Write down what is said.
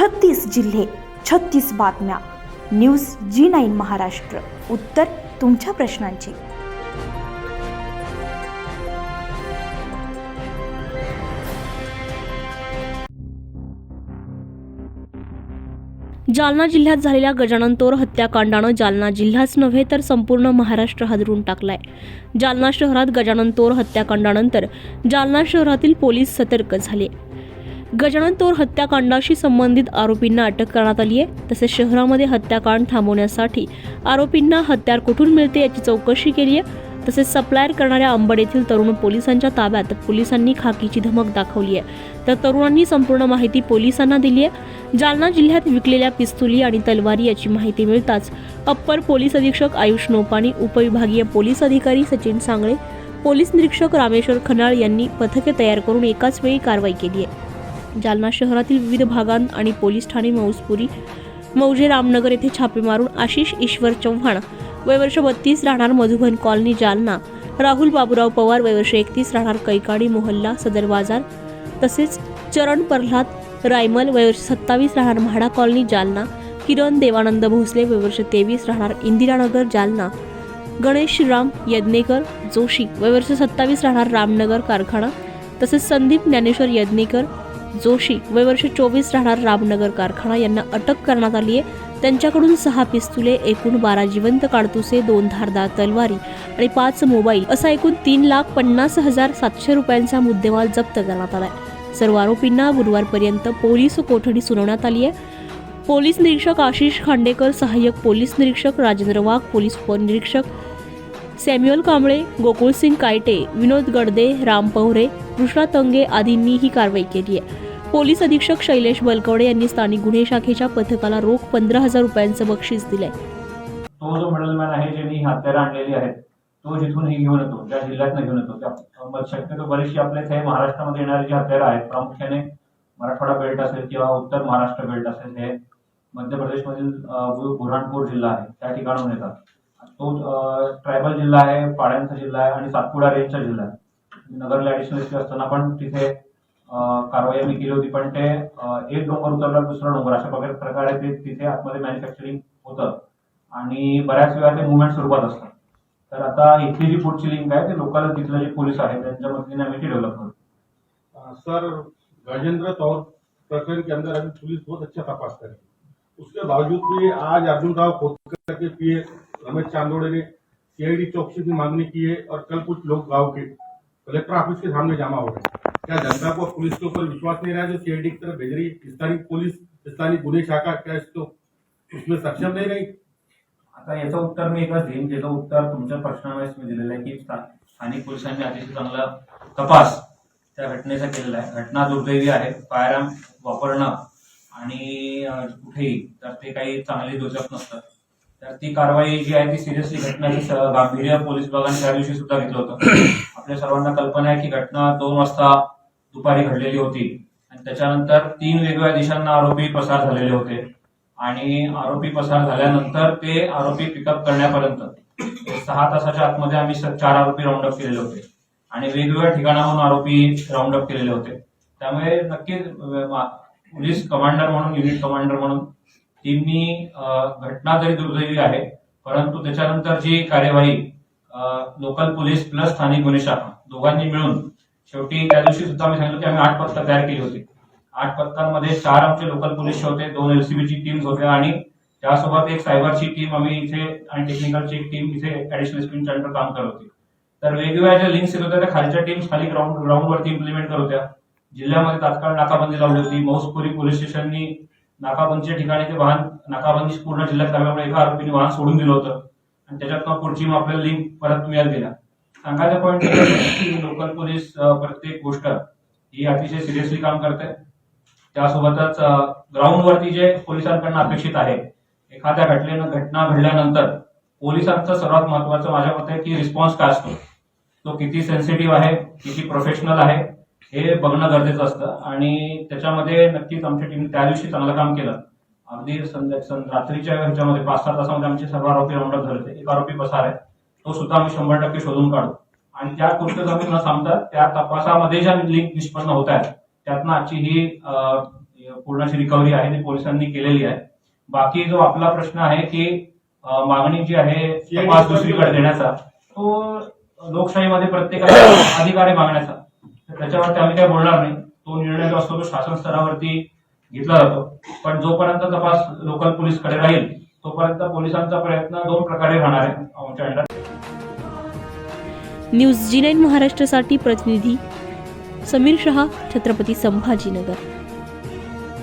छत्तीस जिल्हे छत्तीस बातम्या. News G nine Maharashtra. उत्तर तुमच्या प्रश्नांची. जालना जिल्ह्यात झालेल्या गजानन तोर हत्याकांडानं जालना जिल्हाच नव्हे तर संपूर्ण महाराष्ट्र हादरून टाकलाय. जालना शहरात गजानन तोर हत्याकांडानंतर जालना शहरातील पोलीस सतर्क झाले. गजानन तोर हत्याकांडाशी संबंधित आरोपींना अटक करण्यात आली आहे. तसेच शहरामध्ये हत्याकांड थांबवण्यासाठी आरोपींना हत्यार कुठून मिळते याची चौकशी केली आहे. तसेच सप्लायर करणाऱ्या अंबड येथील तरुण पोलिसांच्या ताब्यात पोलिसांनी खाकीची धमक दाखवली आहे. तर तरुणांनी संपूर्ण माहिती पोलिसांना दिली आहे. जालना जिल्ह्यात विकलेल्या पिस्तुली आणि तलवारी याची माहिती मिळताच अप्पर पोलीस अधीक्षक आयुष नोपाणी उपविभागीय पोलीस अधिकारी सचिन सांगळे पोलीस निरीक्षक रामेश्वर खनाळ यांनी पथके तयार करून एकाच वेळी कारवाई केली आहे. जालना शहरातील विविध भागांत आणि पोलीस ठाणे मौजपुरी मौजे रामनगर येथे छापे मारून आशिष ईश्वर चव्हाण वयवर्ष बत्तीस राहणार मधुबन कॉलनी जालना. राहुल बाबूराव पवार वयवर्ष एकतीस राहणार कैकाडी मोहल्ला सदर बाजार. तसेच चरण प्रल्हाद रायमल वयवर्ष सत्तावीस राहणार म्हाडा कॉलनी जालना. किरण देवानंद भोसले वयवर्ष तेवीस राहणार इंदिरानगर जालना. गणेश राम यज्ञेकर जोशी वयवर्ष सत्तावीस राहणार रामनगर कारखाना. तसेच संदीप ज्ञानेश्वर यज्ञेकर जोशी वयवर्ष चोवीस राहणार रामनगर कारखाना यांना अटक करण्यात आली आहे. त्यांच्याकडून सहा पिस्तुले एकूण बारा जिवंत काडतुसे दोन धारदार तलवारी आणि पाच मोबाईल असा एकूण तीन लाख पन्नास हजार सातशे रुपयांचा मुद्देमाल जप्त करण्यात आलाय. सर्व आरोपींना गुरुवारपर्यंत पोलीस कोठडी सुनावण्यात आली आहे. पोलीस निरीक्षक आशिष खांडेकर सहाय्यक पोलीस निरीक्षक राजेंद्र वाघ पोलीस उपनिरीक्षक सॅम्युअल कांबळे गोकुळसिंग कायटे विनोद गडदे राम पवरे कृष्णा तंगे आदींनी ही कारवाई केली आहे. पोलीस अधीक्षक शैलेश बलकवडे यांनी स्थानिक गुन्हे शाखेच्या पथकाला रोख पंधरा हजार रुपयांचं बक्षीस दिलंय. तो जो मिडलमॅन आहे ज्यांनी ही हत्यारं आणलेली आहेत तो जिथून ही घेऊन येतो ज्या जिल्ह्यात घेऊन येतो त्या शक्यतो बरेचशी आपल्या इथे महाराष्ट्रामध्ये येणारे जे हत्यारं आहेत प्रामुख्याने मराठवाडा बेल्ट असेल किंवा उत्तर महाराष्ट्र बेल्ट असेल हे मध्य प्रदेशमधील अं, बुऱ्हाणपूर जिल्हा आहे त्या ठिकाणाहून येतात. तो ट्रायबल जिल्हा आहे पाड्यांचा जिल्हा आहे आणि सातपुडा रेंजचा जिल्हा आहे. नगरला ऍडिशनल एसपी असताना पण तिथे कारवाई आम्ही केली होती पण ते एक डोंगर उतरला दुसरा डोंगर. अशा प्रकारे प्रकारे ते तिथे आतमध्ये मॅन्युफॅक्चरिंग होतं. आणि बऱ्याच वेळा ते मुवमेंट स्वरूपात असतात तर आता इथली जी पुढची लिंक आहे ते लोकल तिथले जे पोलीस आहेत त्यांच्या मदतीने आम्ही ती डेव्हलप करू सर राजेंद्र तौर प्रकरण के अंदर अभी पुलिस बहुत अच्छा तपास करी उसके बावजूद भी आज अर्जुन राव खोदकर के पीए रमेश चांदोड़े ने सीआईडी चौकसी की मांगनी की है और कल कुछ लोग गांव के कलेक्टर ऑफिस के सामने जमा हो गए। क्या जनता को पुलिस के ऊपर विश्वास नहीं रहा जो सीआईडी की तरफ भेज रही है? स्थानीय पुलिस स्थानीय गुन्हे शाखा क्या इसको उसमें सक्षम नहीं रही? आता याचं उत्तर मी एकच देईन त्याचं उत्तर तुमच्या प्रश्नावेळेस मी दिलेलं आहे की स्थानिक पोलिसांनी अतिशय चांगला तपास त्या घटनेचा केलेला आहे. घटना दुर्दैवी आहे. फायरआर्म वापरणं आणि कुठेही तर ते काही चांगली दुर्जक नसतात. तर ती कारवाई जी आहे ती सिरियसली घटनाची जी गांभीर्य पोलीस विभागाने त्या दिवशी सुद्धा घेतलं होतं. आपल्या सर्वांना कल्पना आहे की घटना दोन वाजता दुपारी घडलेली होती. आणि त्याच्यानंतर तीन वेगवेगळ्या दिशांना आरोपी पसार झालेले होते. आणि आरोपी पसार झाल्यानंतर ते आरोपी पिकअप करण्यापर्यंत सहा तासाच्या आतमध्ये आम्ही चार आरोपी राऊंड अप केलेले होते. आणि वेगवेगळ्या ठिकाणाहून आरोपी राऊंडअप केलेले होते. त्यामुळे नक्कीच पोलीस कमांडर म्हणून युनिट कमांडर म्हणून टीमनी घटना तरी दुर्दैवी आहे परंतु त्याच्यानंतर जी कार्यवाही लोकल पोलीस प्लस स्थानिक गुन्हे शाखा दोघांनी मिळून शेवटी त्या दिवशी सुद्धा मी सांगितलं की आम्ही आठ पथकं तयार केली होती. आठ पथकांमध्ये चार आमचे लोकल पोलीसचे होते दोन एलसीबीची टीम्स होत्या आणि त्यासोबत एक सायबरची टीम आम्ही इथे आणि टेक्निकलची एक टीम इथे ऍडिशनल स्पिन अंडर काम करत होती. तर वेगवेगळ्या ज्या लिंक्स येत होत्या त्या खालच्या टीम्स खाली ग्राउंड ग्राउंडवरती इम्प्लिमेंट करत होत्या. जिल्ह्यामध्ये तात्काळ नाकाबंदी लावली होती. मौसपुरी पोलीस स्टेशननी नाकाबंदीच्या ठिकाणी ते वाहन नाकाबंदी पूर्ण जिल्ह्यात करण्यामुळे एका आरोपीने वाहन सोडून दिलं होतं. आणि त्याच्यात पुढची मग आपल्याला लिंक परत मिळत गेला सांगायचा पॉईंट की लोकल पोलीस प्रत्येक गोष्ट ही अतिशय सिरियसली काम करते. त्यासोबतच ग्राउंडवरती जे पोलिसांकडनं अपेक्षित आहे एखाद्या घटनेनं घटना घडल्यानंतर पोलिसांचं सर्वात महत्वाचं माझ्या मते की रिस्पॉन्स काय असतो? तो किती सेन्सिटिव्ह आहे किती प्रोफेशनल आहे हे बघणं गरजेचं असतं. आणि त्याच्यामध्ये नक्कीच आमच्या टीमने त्या दिवशी चांगलं काम केलं. अगदी संध्या रात्रीच्या ह्याच्यामध्ये पाच सहा तासामध्ये आमचे सर्व आरोपी राऊंडअप झाले एक आरोपी पसार आहे. तो सुद्धा आम्ही शंभर टक्के शोधून काढू. आणि त्या गोष्टी आम्ही न सांगता त्या तपासामध्ये ज्या लिंक निष्पन्न होत आहेत त्यातनं आजची ही पूर्णाची रिकव्हरी आहे ती पोलिसांनी केलेली आहे. बाकी जो आपला प्रश्न आहे की मागणी जी आहे तपास दुसरीकडे देण्याचा तो लोकशाहीमध्ये प्रत्येकाला अधिकार आहे मागण्याचा. त्याच्यावरती आम्ही काय बोलणार नाही. तो निर्णय जो असतो तो शासन स्तरावरती घेतला जातो. पण जोपर्यंत तपास लोकल पोलीसकडे राहील तोपर्यंत पोलिसांचा प्रयत्न दोन प्रकारे राहणार आहे आमच्या अंडर. न्यूज जी नाईन महाराष्ट्रासाठी प्रतिनिधी समीर शहा छत्रपती संभाजीनगर.